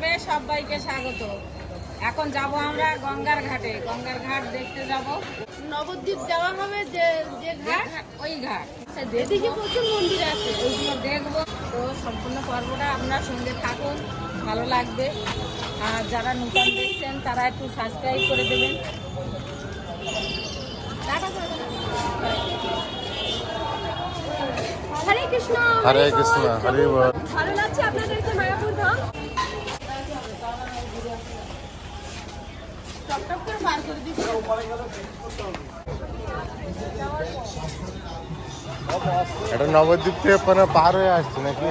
পর্বে সবাইকে স্বাগত। এখন যাব আমরা গঙ্গার ঘাটে। গঙ্গার ঘাট দেখতে যাব। নবদ্বীপ যাওয়া হবে যে যে ঘাট? ওই ঘাট। এদিকে প্রচুর মন্দির আছে। ওইগুলো দেখব। তো সম্পূর্ণ পর্বটা আপনার সঙ্গে থাকুন। ভালো লাগবে। আর যারা নতুন দেখছেন তারা একটু সাবস্ক্রাইব করে দেবেন। হরে কৃষ্ণ হরে কৃষ্ণ হরে ভালো লাগছে আপনাদেরকে টপ টপ করে বার করে দিচ্ছি। এটা নবদ্বীপ থেকে পার হয়ে আসছে নাকি?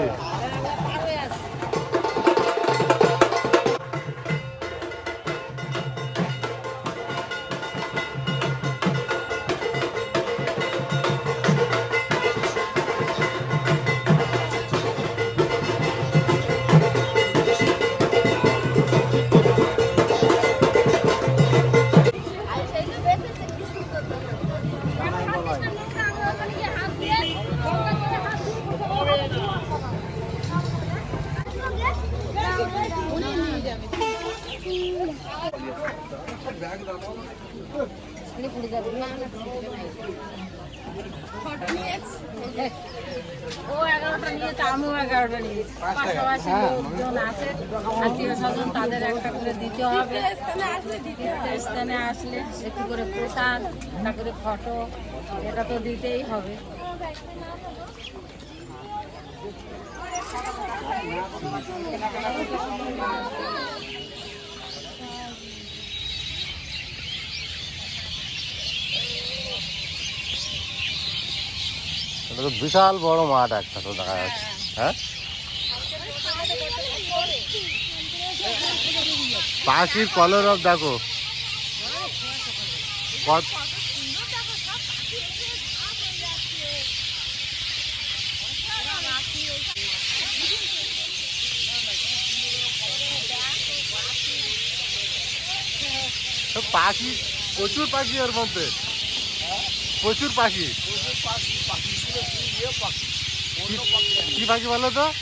প্রসাদ তারপরে ফটো এটা তো দিতেই হবে। এটা তো বিশাল বড় মাঠ একটা তো দেখা যাচ্ছে। হ্যাঁ? পাখির কলরব দেখো। কত তো পাখি, প্রচুর পাখি ওর মধ্যে। প্রচুর পাখি। কি- পাখি বলো তো?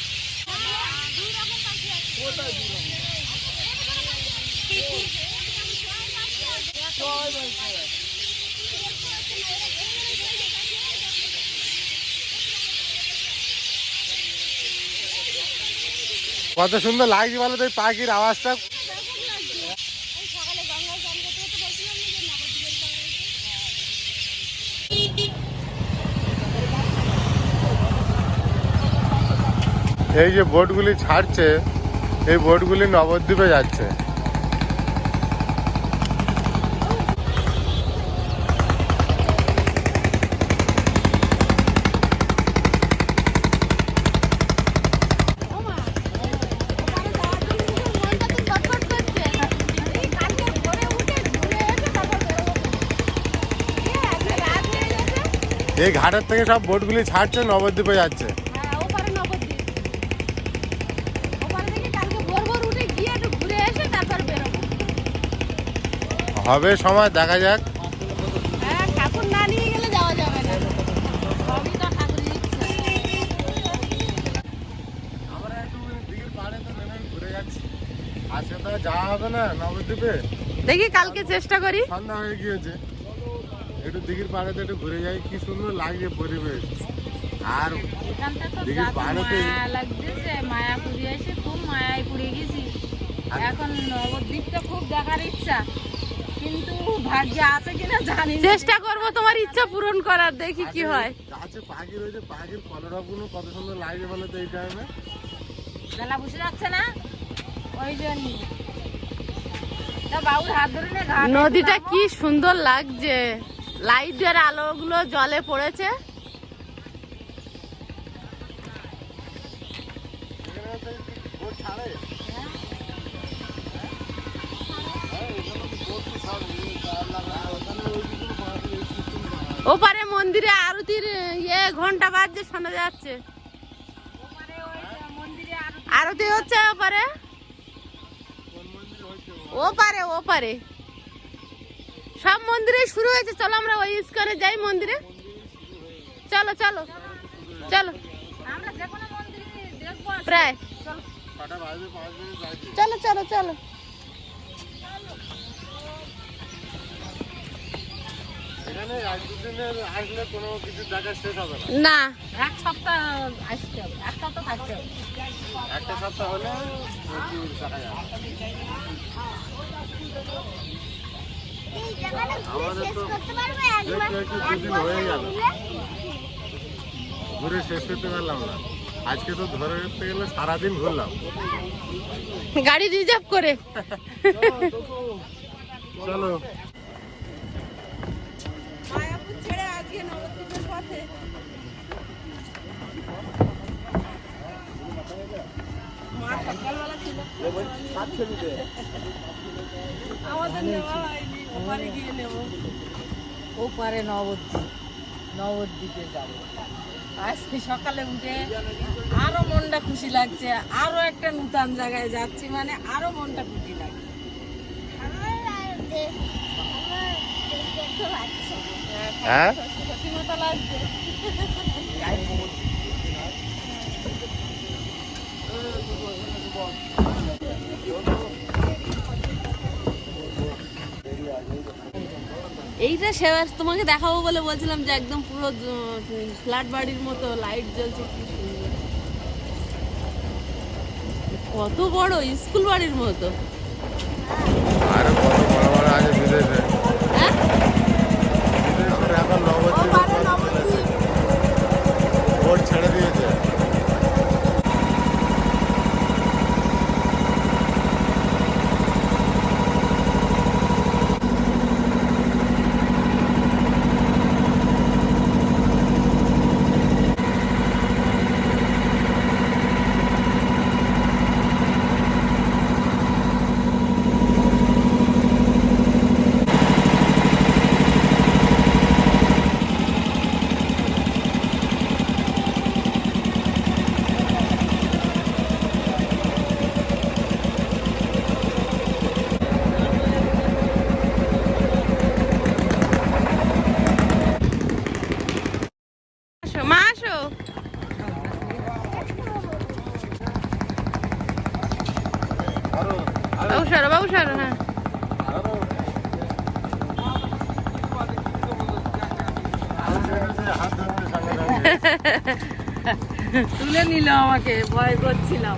কত সুন্দর লাগছে বলো তো পাখির আওয়াজটা। এই যে বোটগুলি ছাড়ছে, এই বোটগুলি নবদ্বীপে যাচ্ছে। এই ঘাটের থেকে সব বোটগুলি ছাড়ছে, নবদ্বীপে যাচ্ছে। হবে সময় দেখা যাক। ঠাকুর না নিয়ে গেলে যাওয়া যাবে না। দিঘির দেখি কালকে চেষ্টা করি। সন্ধ্যা হয়ে গিয়েছে। একটু দিঘির পাড়েতে একটু ঘুরে যাই কি সুন্দর লাগছে পরিবেশ। আর এখানটা তো দেখি যাতে বারোতে- মায়া লাগতেছে মায়াপুরি এসে খুব মায়ায় পড়ে গেছি। এখন নবদ্বীপটা খুব দেখার ইচ্ছা। কিন্তু ভাগ্যে আছে কিনা জানি চেষ্টা করব তোমার ইচ্ছা পূরণ করার দেখি কি হয়। গাছে পাখি রয়েছে পাখির কলরবগুলো কত সুন্দর লাগছে বলে তো এই টাইমে বেলা বসে যাচ্ছে না? ওই জন্য। তা বাবুর হাত ধরে নদীটা কি সুন্দর লাগছে। লাইটের আলোগুলো জলে পড়েছে। ওপারে মন্দিরে আরতির ইয়ে ঘণ্টা বাজছে শোনা যাচ্ছে। ওপারে ওই মন্দিরে আরও আরতি হচ্ছে ওপারে? ওপারে ওপারে। সব মন্দিরে শুরু হয়েছে চলো আমরা ওই ইস্কনে যাই মন্দিরে। চলো চলো চলো। আমরা যে কোনো মন্দিরে দেখব প্রায়। চলো চলো চলো। না না? এক সপ্তাহ আসতে হবে এক সপ্তাহ থাকতে হবে। একটা সপ্তাহ হলে আমাদের তো দুদিন হয়ে গেল। ঘুরে শেষ করতে পারলাম না। আজকে তো ধরে রাখতে গেলে সারাদিন ঘুরলাম। গাড়ি রিজার্ভ করে। চলো। আজকে নবদ্বীপের পথে। মা সকালবেলা ছিল। আমাদের নেওয়া হয়নি ওপারে গিয়ে নেব। ওপারে নবদ্বীপ নবদ্বীপে যাব। আজকে সকালে উঠে আরও মনটা খুশি লাগছে আরও একটা নূতন জায়গায় যাচ্ছি মানে আরও মনটা খুশি লাগছে। হ্যাঁ? এইটা সেবার তোমাকে দেখাবো বলে বলছিলাম যে একদম পুরো ফ্ল্যাট বাড়ির মতো, লাইট জ্বলছে, কি কত বড়, স্কুল বাড়ির মতো আরে কত বড় বড় আছে বিদেশে হ্যাঁ বিদেশের এখন নবদ্বীপে ভোট ছেড়ে দিয়েছে আসো মা আসো বাবু সরো বাবু সরো হ্যাঁ। তুলে নিল আমাকে ভয় করছিলাম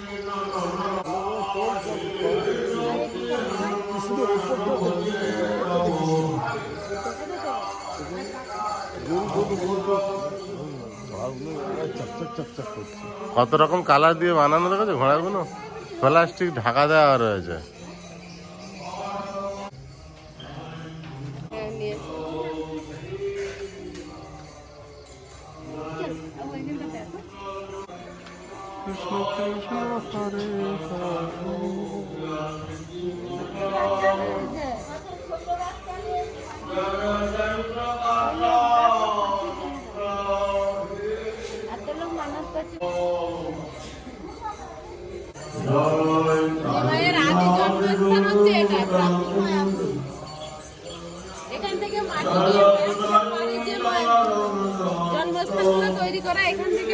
কত রকম কালার দিয়ে বানানো দেখেছ ঘোড়াগুলো? প্লাস্টিক ঢাকা দেওয়া রয়েছে। কৃষ্ণ কৃষ্ণ হরে।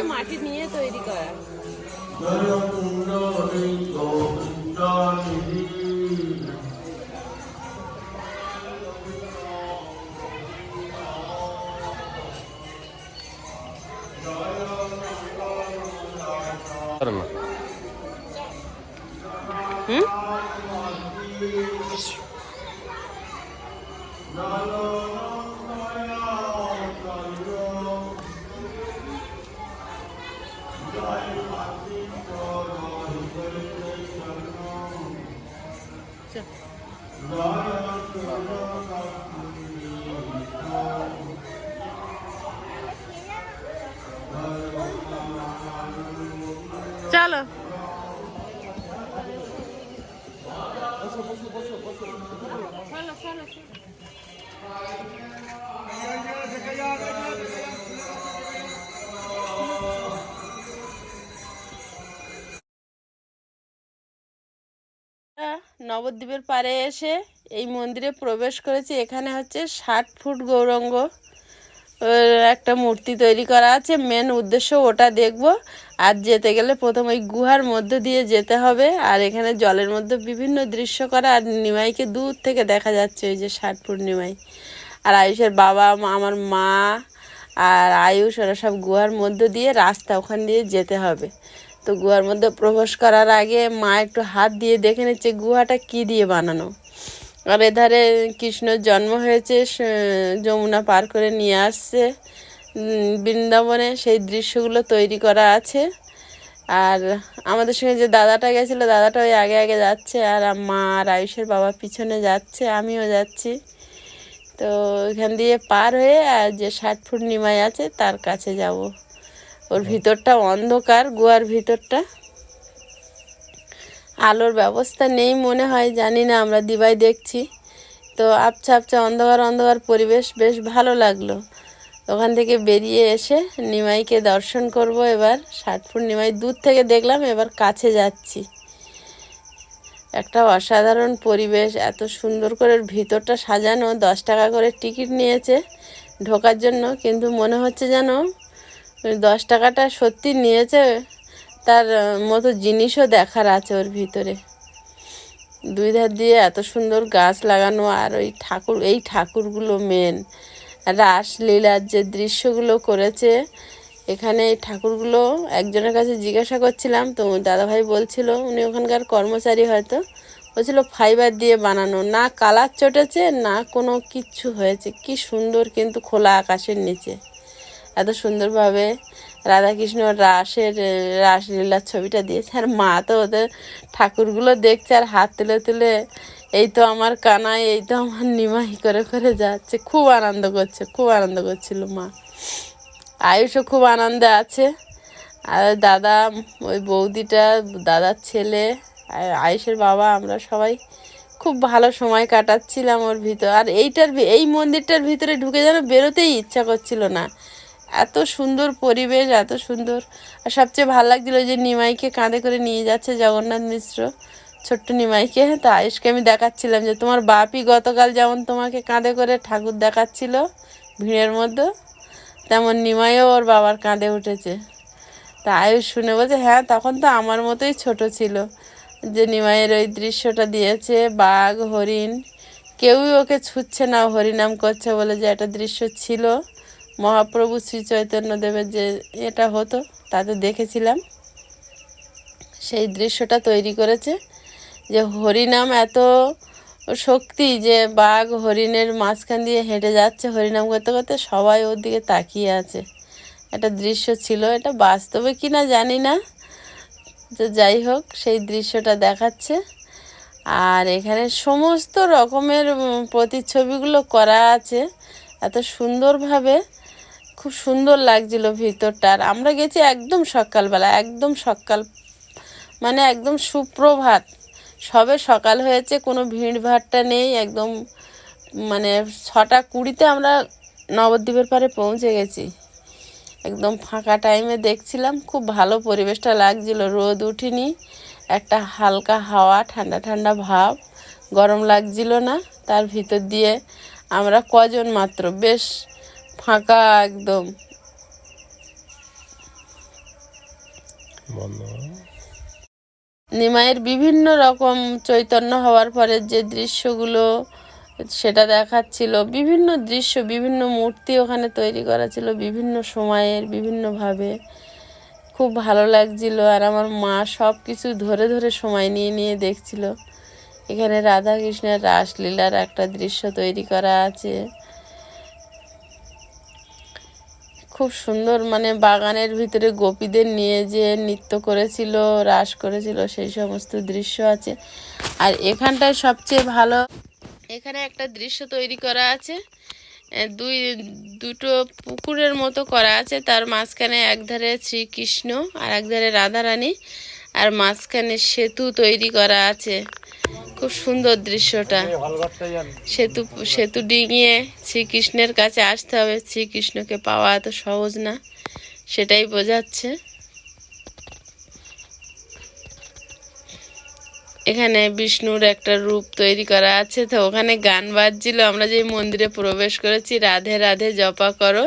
করা এখান থেকে মাটি নিয়ে তৈরি করা না হুম নবদ্বীপের পাড়ে এসে এই মন্দিরে প্রবেশ করেছি। এখানে হচ্ছে ষাট ফুট গৌরঙ্গ একটা মূর্তি তৈরি করা আছে। মেন উদ্দেশ্য ওটা দেখব। আর যেতে গেলে প্রথম ওই গুহার মধ্য দিয়ে যেতে হবে। আর এখানে জলের মধ্যে বিভিন্ন দৃশ্য করা। আর নিমাইকে দূর থেকে দেখা যাচ্ছে ওই যে ষাট ফুট নিমাই। আর আয়ুষের বাবা আমার মা আর আয়ুষ, ওরা সব গুহার মধ্য দিয়ে রাস্তা ওখান দিয়ে যেতে হবে। তো গুহার মধ্যে প্রবেশ করার আগে মা একটু হাত দিয়ে দেখে নিচ্ছে গুহাটা কি দিয়ে বানানো। আর এধারে কৃষ্ণর জন্ম হয়েছে যমুনা পার করে নিয়ে আসছে। বৃন্দাবনে সেই দৃশ্যগুলো তৈরি করা আছে। আর আমাদের সঙ্গে যে দাদাটা গেছিল, দাদাটা ওই আগে আগে যাচ্ছে আর মা আর আয়ুষের বাবা পিছনে যাচ্ছে, আমিও যাচ্ছি। তো এখান দিয়ে পার হয়ে, আর যে ষাট ফুট নিমাই আছে, তার কাছে যাব। ওর ভিতরটা অন্ধকার, গুহার ভিতরটা। আলোর ব্যবস্থা নেই মনে হয়, জানি না, আমরা দিবাই দেখছি। তো আবছা আবছা অন্ধকার অন্ধকার পরিবেশ, বেশ ভালো লাগল। ওখান থেকে বেরিয়ে এসে নিমাইকে দর্শন করব এবার। ষাট ফুট নিমাই দূর থেকে দেখলাম, এবার কাছে যাচ্ছি। একটা অসাধারণ পরিবেশ, এত সুন্দর করে ভিতরটা সাজানো, দশ টাকা করে টিকিট নিয়েছে ঢোকার জন্য, কিন্তু মনে হচ্ছে যেন দশ টাকাটা সত্যি নিয়েছে, তার মতো জিনিসও দেখার আছে ওর ভিতরে। দুই ধার দিয়ে এত সুন্দর গাছ লাগানো আর ওই ঠাকুর, এই ঠাকুরগুলো মেন রাসলীলার যে দৃশ্যগুলো করেছে, এখানে এই ঠাকুরগুলো, একজনের কাছে জিজ্ঞাসা করছিলাম, তো দাদাভাই বলছিল, উনি ওখানকার কর্মচারী হয়তো। বলছিল, ফাইবার দিয়ে বানানো। না কালার চটেছে, না কোনো কিচ্ছু হয়েছে। কি সুন্দর কিন্তু খোলা আকাশের নিচে। এত সুন্দরভাবে রাধাকৃষ্ণ রাসের, রাসলীলার ছবিটা দিয়েছে। আর মা তো ওদের ঠাকুরগুলো দেখছে আর হাত তুলে তুলে এই তো আমার কানাই এই তো আমার নিমাই করে করে যাচ্ছে। খুব আনন্দ করছে, খুব আনন্দ করছিল মা। আয়ুষও খুব আনন্দে আছে। আর দাদা, ওই বৌদিটা, দাদার ছেলে আয়ুষের বাবা, আমরা সবাই খুব ভালো সময় কাটাচ্ছিলাম ওর ভিতর। আর এইটার এই মন্দিরটার ভিতরে ঢুকে যেন বেরোতেই ইচ্ছা করছিল না। এত সুন্দর পরিবেশ, এত সুন্দর। আর সবচেয়ে ভালো লাগছিল যে নিমাইকে কাঁধে করে নিয়ে যাচ্ছে জগন্নাথ মিশ্র, ছোট্ট নিমাইকে। তো আয়ুষকে আমি দেখাচ্ছিলাম যে তোমার বাপি গতকাল যেমন তোমাকে কাঁধে করে ঠাকুর দেখাচ্ছিল ভিড়ের মধ্যে, তেমন নিমাইও ওর বাবার কাঁধে উঠেছে। তা আয়ুষ শুনে বলছে হ্যাঁ তখন তো আমার মতোই ছোট ছিল যে নিমাইয়ের ওই দৃশ্যটা দিয়েছে, বাঘ, হরিণ। কেউই ওকে ছুটছে না হরিনাম করছে বলে যে একটা দৃশ্য ছিল। মহাপ্রভু শ্রী চৈতন্যদেবের যে এটা হতো, তাতে দেখেছিলাম। সেই দৃশ্যটা তৈরি করেছে যে হরিনাম এত শক্তি যে বাঘ হরিণের মাঝখান দিয়ে হেঁটে যাচ্ছে হরিনাম করতে করতে সবাই ওর দিকে তাকিয়ে আছে। একটা দৃশ্য ছিল, এটা বাস্তবে কি না জানি না। তো যাই হোক, সেই দৃশ্যটা দেখাচ্ছে। আর এখানে সমস্ত রকমের প্রতিচ্ছবিগুলো করা আছে। এত সুন্দরভাবে খুব সুন্দর লাগছিল ভিতরটা। আর আমরা গেছি একদম সকালবেলা, একদম সকাল মানে একদম সুপ্রভাত। সবে সকাল হয়েছে, কোনো ভিড় ভাট্টা নেই, একদম মানে ছটা কুড়িতে আমরা নবদ্বীপের পারে পৌঁছে গেছি। একদম ফাঁকা টাইমে দেখছিলাম, খুব ভালো পরিবেশটা লাগছিল, রোদ উঠিনি, একটা হালকা হাওয়া, ঠান্ডা ঠান্ডা ভাব, গরম লাগছিল না। তার ভিতর দিয়ে আমরা কজন মাত্র, বেশ ফাঁকা একদম। নিমাইয়ের বিভিন্ন রকম চৈতন্য হওয়ার পরে যে দৃশ্যগুলো সেটা দেখাচ্ছিল বিভিন্ন দৃশ্য বিভিন্ন মূর্তি ওখানে তৈরি করা ছিল বিভিন্ন সময়ের বিভিন্নভাবে। খুব ভালো লাগছিল আর আমার মা সব কিছু ধরে ধরে সময় নিয়ে নিয়ে দেখছিল। এখানে রাধাকৃষ্ণের রাসলীলার একটা দৃশ্য তৈরি করা আছে। খুব সুন্দর মানে বাগানের ভিতরে গোপীদের নিয়ে যে নৃত্য করেছিল, রাস করেছিল, সেই সমস্ত দৃশ্য আছে। আর এখানটায় সবচেয়ে ভালো, এখানে একটা দৃশ্য তৈরি করা আছে। দুই, দুটো পুকুরের মতো করা আছে, তার মাঝখানে একধারে শ্রীকৃষ্ণ আর একধারে রাধারানী, আর মাঝখানে সেতু তৈরি করা আছে। খুব সুন্দর দৃশ্যটা। সেতু সেতু ডিঙিয়ে শ্রীকৃষ্ণের কাছে আসতে হবে। শ্রীকৃষ্ণকে পাওয়া এত সহজ না সেটাই বোঝাচ্ছে। এখানে বিষ্ণুর একটা রূপ তৈরি করা আছে। তো ওখানে গান বাজছিল। আমরা যে মন্দিরে প্রবেশ করেছি রাধে রাধে জপা করো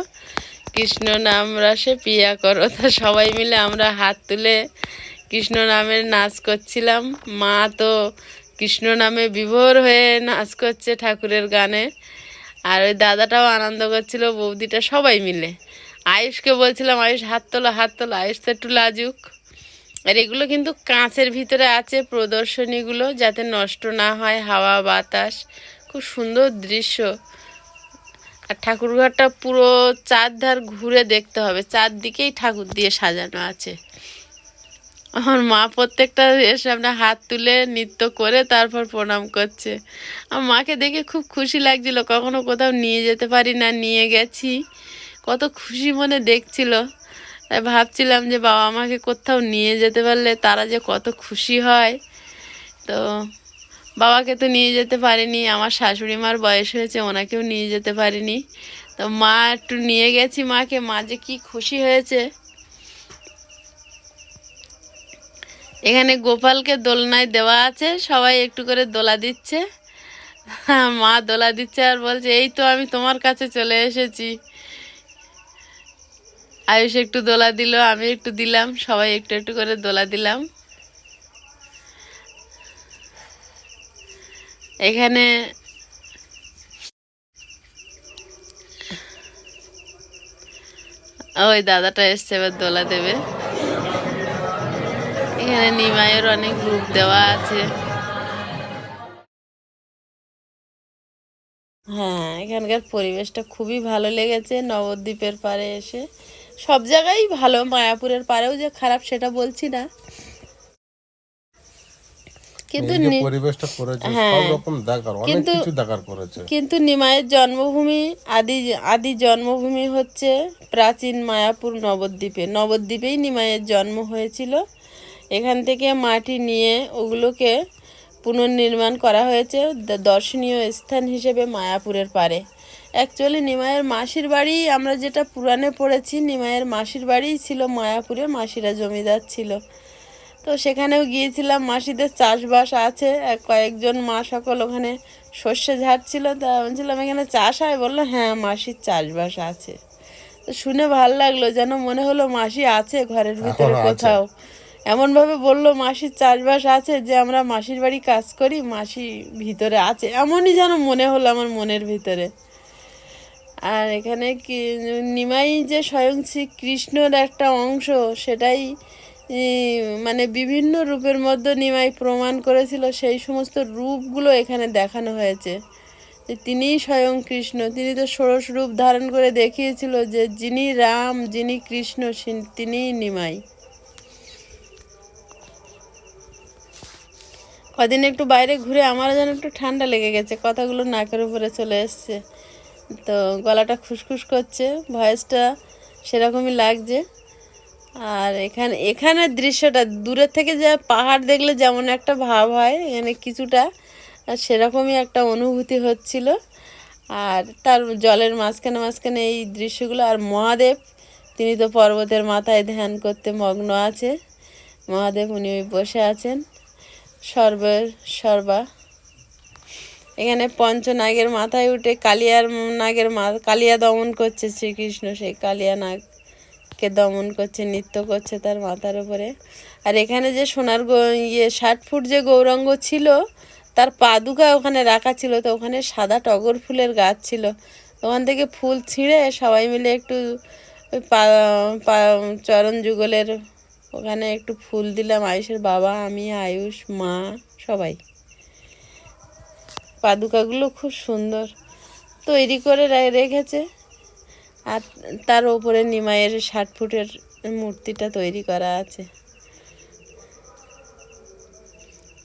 কৃষ্ণ নাম রসে পিয়া করো। তা সবাই মিলে আমরা হাত তুলে কৃষ্ণ নামের নাচ করছিলাম। মা তো কৃষ্ণ নামে বিভোর হয়ে নাচ করছে ঠাকুরের গানে। আর ওই দাদাটাও আনন্দ করছিল, বৌদিটা সবাই মিলে। আয়ুষকে বলছিলাম, আয়ুষ, হাত তোলো হাত তোলো, আয়ুষ তো একটু লাজুক। আর এগুলো কিন্তু কাঁচের ভিতরে আছে প্রদর্শনীগুলো, যাতে নষ্ট না হয় হাওয়া, বাতাস। খুব সুন্দর দৃশ্য। আর ঠাকুরঘরটা পুরো চারধার ঘুরে দেখতে হবে। চারদিকেই ঠাকুর দিয়ে সাজানো আছে। আমার মা প্রত্যেকটা এর সামনে হাত তুলে নৃত্য করে তারপর প্রণাম করছে। আমার মাকে দেখে খুব খুশি লাগছিল, কখনো কোথাও নিয়ে যেতে পারি না, নিয়ে গেছি। কত খুশি মনে দেখছিল। তাই ভাবছিলাম যে বাবা আমাকে কোথাও নিয়ে যেতে পারলে তারা যে কত খুশি হয়। তো বাবাকে তো নিয়ে যেতে পারিনি, আমার শাশুড়ি মার বয়স হয়েছে, ওনাকেও নিয়ে যেতে পারিনি। তো মা একটু নিয়ে গেছি মাকে, মা যে কী খুশি হয়েছে। এখানে গোপালকে দোলনায় দেওয়া আছে, সবাই একটু করে দোলা দিচ্ছে। মা দোলা দিচ্ছে আর বলছে, এই তো আমি তোমার কাছে চলে এসেছি। আয়ুষ একটু দোলা দিল, আমি একটু দিলাম, সবাই একটু একটু করে দোলা দিলাম। এখানে ওই দাদাটা এসছে, এবার দোলা দেবে। এখানে নিমাইয়ের অনেক রূপ দেওয়া আছে। হ্যাঁ এখানকার পরিবেশটা খুবই ভালো লেগেছে নবদ্বীপের পাড়ে এসে। সব জায়গায় ভালো মায়াপুরের পাড়েও যে খারাপ সেটা বলছি না। কিন্তু পরিবেশটা করেছে হ্যাঁ। সব রকম দেখার অনেক কিছু দেখার করেছে। কিন্তু নিমাইয়ের জন্মভূমি আদি আদি জন্মভূমি হচ্ছে প্রাচীন মায়াপুর নবদ্বীপে। নবদ্বীপেই নিমাইয়ের জন্ম হয়েছিল। এখান থেকে মাটি নিয়ে ওগুলোকে পুনর্নির্মাণ করা হয়েছে দর্শনীয় স্থান হিসেবে মায়াপুরের পারে অ্যাকচুয়ালি নিমাইয়ের মাসির বাড়ি আমরা যেটা পুরাণে পড়েছি নিমাইয়ের মাসির বাড়িই ছিল মায়াপুরে মাসিরা জমিদার ছিল। তো সেখানেও গিয়েছিলাম মাসিদের চাষবাস আছে কয়েকজন মা সকল ওখানে সর্ষে ঝাড়ছিল তা বলছিলাম এখানে চাষ হয়? বলল হ্যাঁ মাসির চাষবাস আছে। তো শুনে ভালো লাগল যেন মনে হলো মাসি আছে ঘরের ভিতরে কোথাও। এমনভাবে বলল, মাসির চাষবাস আছে যে আমরা মাসির বাড়ি কাজ করি, মাসি ভিতরে আছে। এমনই যেন মনে হলো আমার মনের ভিতরে। আর এখানে কি, নিমাই যে স্বয়ং শ্রী কৃষ্ণর একটা অংশ, সেটাই মানে বিভিন্ন রূপের মধ্যে নিমাই প্রমাণ করেছিল, সেই সমস্ত রূপগুলো এখানে দেখানো হয়েছে। যে তিনিই স্বয়ং কৃষ্ণ। তিনি তো ষোড়শ রূপ ধারণ করে দেখিয়েছিল যে যিনি রাম, যিনি কৃষ্ণ তিনিই নিমাই। কদিন একটু বাইরে ঘুরে আমারও যেন একটু ঠান্ডা লেগে গেছে, কথাগুলো নাকের উপরে চলে এসছে। তো গলাটা খুসখুস করছে, ভয়েসটা সেরকমই লাগছে। আর এখানে, এখানের দৃশ্যটা, দূরের থেকে যা পাহাড় দেখলে যেমন একটা ভাব হয়, এখানে কিছুটা সেরকমই একটা অনুভূতি হচ্ছিল। আর তার জলের মাঝখানে মাঝখানে এই দৃশ্যগুলো, আর মহাদেব, তিনি তো পর্বতের মাথায় ধ্যান করতে মগ্ন আছে। মহাদেব উনি বসে আছেন। সর্বে সর্বা। এখানে পঞ্চনাগের মাথায় উঠে কালিয়ার নাগের মা, কালিয়া দমন করছে শ্রীকৃষ্ণ। সেই কালিয়া নাগকে দমন করছে, নৃত্য করছে তার মাথার উপরে। আর এখানে যে সোনার ইয়ে ষাট ফুট যে গৌরাঙ্গ ছিল, তার পাদুকা ওখানে রাখা ছিল। তো ওখানে সাদা টগর ফুলের গাছ ছিল। ওখান থেকে ফুল ছিঁড়ে সবাই মিলে একটু চরণ যুগলের ওখানে একটু ফুল দিলাম, আয়ুষের বাবা, আমি, আয়ুষ, মা, সবাই। পাদুকাগুলো খুব সুন্দর। তৈরি করে রেখেছে। আর তার ওপরে নিমাইয়ের ষাট ফুটের মূর্তিটা তৈরি করা আছে।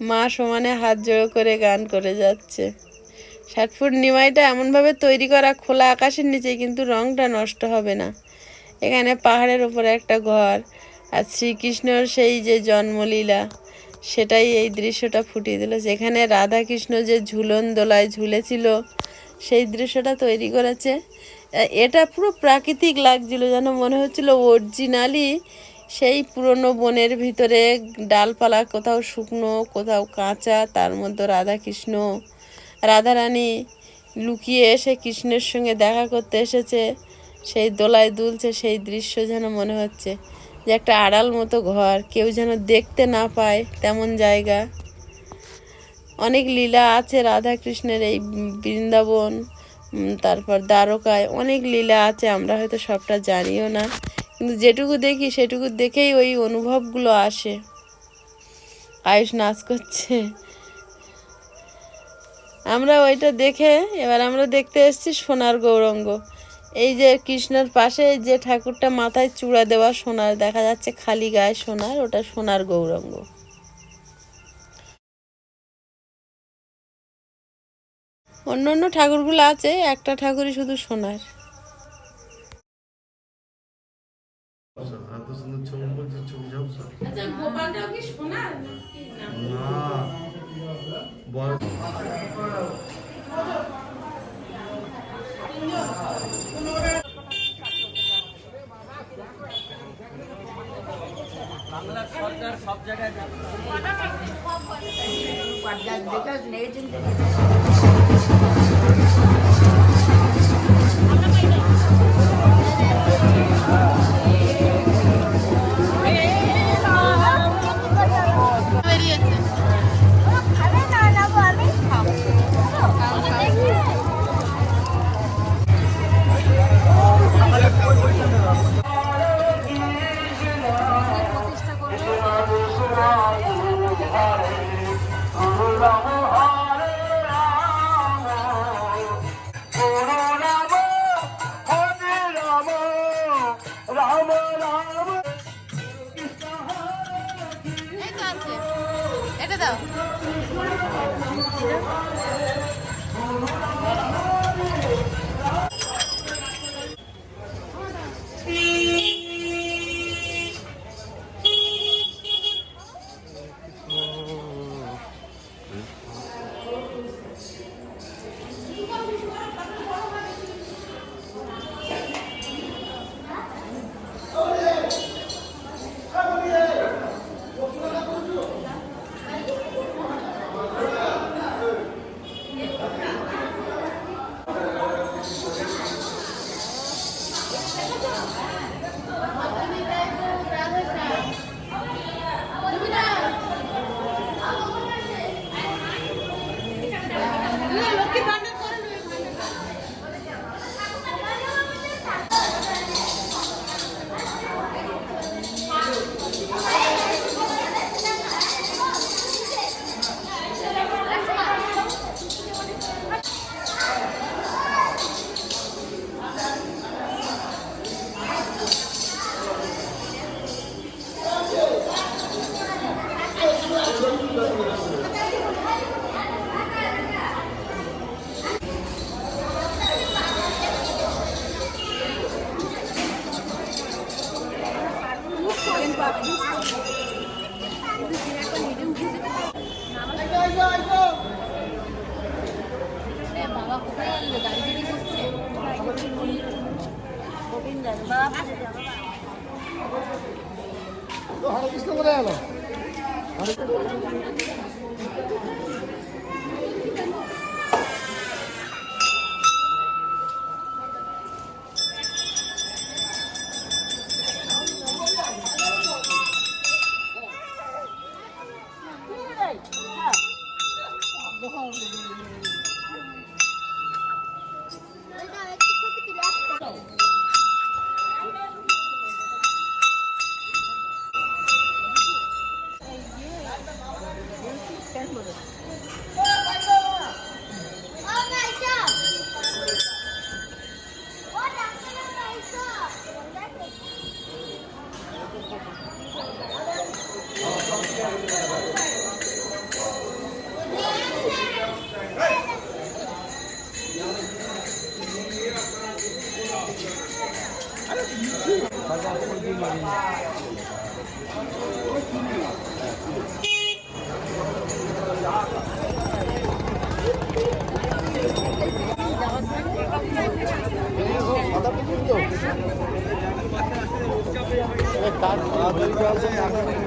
মা সমানে হাত জোড়ো করে গান করে যাচ্ছে। ষাট ফুট নিমাইটা এমনভাবে তৈরি করা খোলা আকাশের নিচে, কিন্তু রংটা নষ্ট হবে না। এখানে পাহাড়ের ওপরে একটা ঘর আর শ্রীকৃষ্ণর সেই যে জন্মলীলা, সেটাই এই দৃশ্যটা ফুটিয়ে দিল। যেখানে রাধা কৃষ্ণ যে ঝুলন দোলায় ঝুলেছিল, সেই দৃশ্যটা তৈরি করেছে। এটা পুরো প্রাকৃতিক লাগছিল, যেন মনে হচ্ছিল অরিজিনালি সেই পুরনো বনের ভিতরে ডালপালা, কোথাও শুকনো, কোথাও কাঁচা, তার মধ্যে রাধা কৃষ্ণ রাধারানী লুকিয়ে এসে কৃষ্ণের সঙ্গে দেখা করতে এসেছে। সেই দোলায় দুলছে, সেই দৃশ্য যেন মনে হচ্ছে। যে একটা আড়াল মতো ঘর, কেউ যেন দেখতে না পায় তেমন জায়গা। অনেক লীলা আছে রাধা কৃষ্ণের এই বৃন্দাবন তারপর দ্বারকায় অনেক লীলা আছে, আমরা হয়তো সবটা জানিও না। কিন্তু যেটুকু দেখি সেটুকু দেখেই ওই অনুভবগুলো আসে। আয়ুষ নাচ করছে। আমরা ওইটা দেখে, এবার আমরা দেখতে এসেছি সোনার গৌরঙ্গ। এই যে কৃষ্ণর পাশে যে ঠাকুরটা মাথায় চূড়া দেওয়া সোনার দেখা যাচ্ছে খালি গায়ে সোনার ওটা সোনার গৌরঙ্গ। অন্য অন্য ঠাকুরগুলো আছে একটা ঠাকুরই শুধু সোনার। এত সুন্দর ছবি বলছে দর্শন